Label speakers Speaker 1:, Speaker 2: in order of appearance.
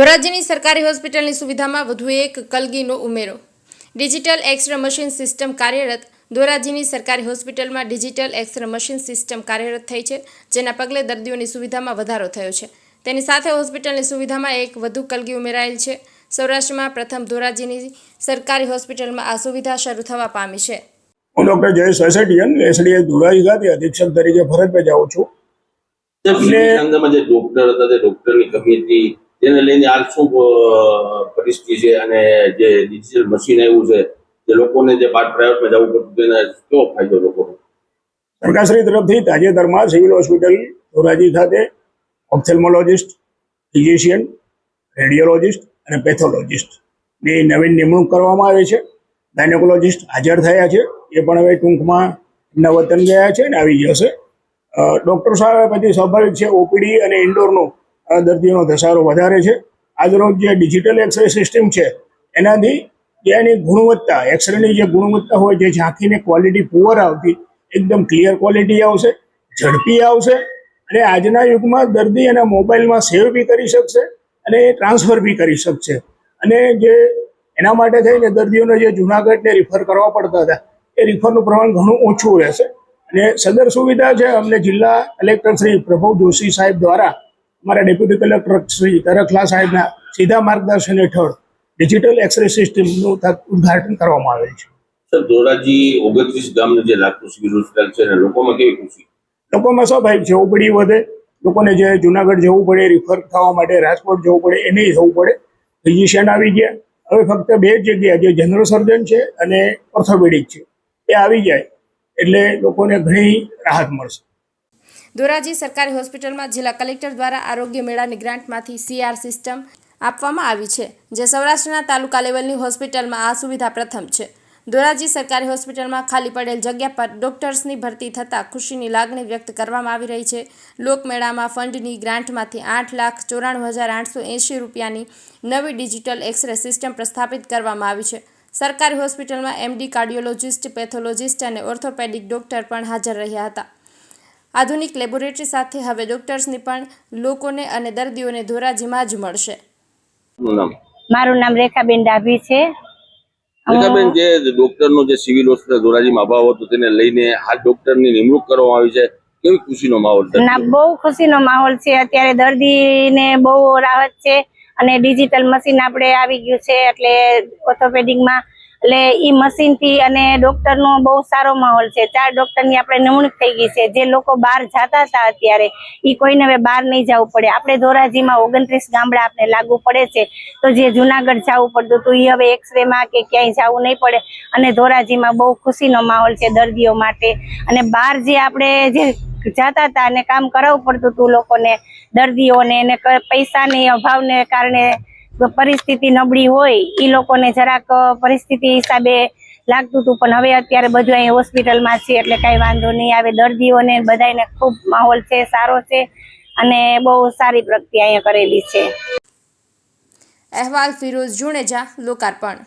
Speaker 1: ધોરાજીની સરકારી હોસ્પિટલની સુવિધામાં વધુ એક કલગીનો ઉમેરો. ડિજિટલ એક્સરે મશીન સિસ્ટમ કાર્યરત ધોરાજીની સરકારી હોસ્પિટલમાં ડિજિટલ એક્સરે મશીન સિસ્ટમ કાર્યરત થઈ છે જેના પગલે દર્દીઓની સુવિધામાં વધારો થયો છે. તેની સાથે હોસ્પિટલની સુવિધામાં એક વધુ કલગી ઉમેરાયેલ છે. સૌરાષ્ટ્રમાં પ્રથમ ધોરાજીની સરકારી હોસ્પિટલમાં આ સુવિધા શરૂ થવા પામી છે.
Speaker 2: હું ડૉક્ટર જયેશ વેસેટિયન એસડીએ ધોરાજી ખાતે અધિક્ષક તરીકે ફરજ બજાવું છું. એટલે-
Speaker 3: જે ડોક્ટર હતા તે ડોક્ટરની કમી હતી તેને લઈને હાલ શું પરિસ્થિતિ છે અને જે ડિજિટલ મશીન આવ્યું છે, જે લોકોને જે પાર્ટ પ્રાઇવેટમાં જવું પડતું તેને કેવો ફાયદો લોકો?
Speaker 2: સરકારશ્રી તરફથી તાજેતરમાં સિવિલ હોસ્પિટલ ધોરાજી ખાતે ઓપ્થેલ્મોલોજિસ્ટ ફિઝિશિયન, રેડિયોલોજિસ્ટ અને પેથોલોજિસ્ટની નવીન નિમણૂક કરવામાં આવી છે. ગાયનેકોલોજિસ્ટ હાજર થયા છે. એ પણ હવે ટૂંકમાં એમના વતન ગયા છે ને આવી જશે. ડૉક્ટર સાહેબ પછી સ્વાભાવિક છે, ઓપીડી અને ઇન્ડોરનો અ, દર્દીઓનો ધસારો વધારે છે. આજરોજ જે ડિજિટલ એક્સરે સિસ્ટમ છે એનાથી જે એની ગુણવત્તા એક્સરેની જે ગુણવત્તા હોય જે ઝાંખીને ક્વોલિટી પુઅર આવતી એકદમ ક્લિયર ક્વોલિટી આવશે ઝડપી આવશે અને આજના યુગમાં દર્દી એના મોબાઈલમાં સેવ બી કરી શકશે અને ટ્રાન્સફર બી કરી શકશે. અને જે એના માટે થઈને દર્દીઓને જે જુનાગઢને રિફર કરવા પડતા હતા એ રિફરનું પ્રમાણ ઘણું ઓછું રહેશે. અને સદર સુવિધા છે અમને જિલ્લા કલેક્ટર શ્રી પ્રભવ જોશી સાહેબ દ્વારા અમારા ડેપ્યુટી કલેક્ટર શ્રી તરખલા સાહેબના સીધા માર્ગદર્શન હેઠળ ડિજિટલ એક્સરે સિસ્ટમનું ઉદઘાટન કરવામાં આવેલ છે.
Speaker 3: સર ધોરાજી ઓગણત્રીસ ગામનું જે સિવિલ હોસ્પિટલ છે લોકોમાં કેવી ખુશી?
Speaker 2: લોકોમાં સ્વાભાવિક છે ઓપીડી વધે. લોકોને જે જુનાગઢ જવું પડે રિફર થવા માટે રાજકોટ જવું પડે એ નહીં જવું પડે. ફિઝિશિયન આવી ગયા. હવે ફક્ત બે જગ્યા જે જનરલ સર્જન છે અને ઓર્થોપેડિક છે. એ આવી જાય. એટલે લોકોને ઘણી રાહત મળશે.
Speaker 1: ધોરાજી સરકારી હોસ્પિટલમાં જિલ્લા કલેક્ટર દ્વારા આરોગ્ય મેળાની ગ્રાન્ટમાંથી સીઆર સિસ્ટમ આપવામાં આવી છે, જે સૌરાષ્ટ્રના તાલુકા લેવલની હોસ્પિટલમાં આ સુવિધા પ્રથમ છે. ધોરાજી સરકારી હોસ્પિટલમાં ખાલી પડેલ જગ્યા પર ડોક્ટર્સની ભરતી થતાં ખુશીની લાગણી વ્યક્ત કરવામાં આવી રહી છે. લોકમેળામાં ફંડની ગ્રાન્ટમાંથી આઠ લાખ ચોરાણું હજાર આઠસો એંશી રૂપિયાની નવી ડિજિટલ એક્સરે સિસ્ટમ પ્રસ્થાપિત કરવામાં આવી છે. સરકારી હોસ્પિટલમાં એમડી કાર્ડિયોલોજિસ્ટ, પેથોલોજિસ્ટ અને ઓર્થોપેડિક ડોક્ટર પણ હાજર રહ્યા હતા. આધુનિક લેબોરેટરી સાથે હવે ડોક્ટર્સની પણ લોકોને અને દર્દીઓને ધોરાજીમાં જ મળશે.
Speaker 4: મારું નામ રેખાબેન ડાભી છે.
Speaker 3: રેખાબેન જે ડોક્ટરનો જે સિવિલ હોસ્પિટલ ધોરાજીમાં અભાવ હતો તેને લઈને હાલ ડોક્ટરની નિમણૂક કરવામાં આવી છે. કેવી ખુશીનો માહોલ છે?
Speaker 4: ના બહુ ખુશીનો માહોલ છે. અત્યારે દર્દીને બહુ રાહત છે અને ડિજિટલ મશીન આપણે આવી ગયું છે એટલે ઓર્થોપેડિકમાં એટલે ઈ મશીનથી અને ડોક્ટરનો બહુ સારો માહોલ છે. ચાર ડૉક્ટરની આપણે નિમણૂક થઈ ગઈ છે. જે લોકો બહાર જતા હતા અત્યારે, ઈ કોઈને હવે બહાર નહીં જવું પડે. આપણે ધોરાજીમાં ઓગણત્રીસ ગામડા આપણે લાગુ પડે છે. તો જે જુનાગઢ જવું પડતું હતું, ઈ હવે એક્સરે માં કે ક્યાંય જવું નહીં પડે. અને ધોરાજીમાં બહુ ખુશીનો માહોલ છે દર્દીઓ માટે. અને બહાર જે આપણે જે જતા હતા અને કામ કરાવવું પડતું હતું લોકોને, દર્દીઓને એને પૈસાની અભાવને કારણે પરિસ્થિતિ નબળી હોય એ લોકોને જરાક પરિસ્થિતિ હિસાબે લાગતું હતું. પણ હવે અત્યારે બધું અહીં હોસ્પિટલમાં છે, એટલે કાંઈ વાંધો નહીં. આવે દર્દીઓને બધાને ખૂબ માહોલ છે, સારો છે, અને બહુ સારી પ્રગતિ અહીંયા કરેલી છે.
Speaker 1: અહેવાલ ફિરોઝ જુણેજા લોકાર્પણ.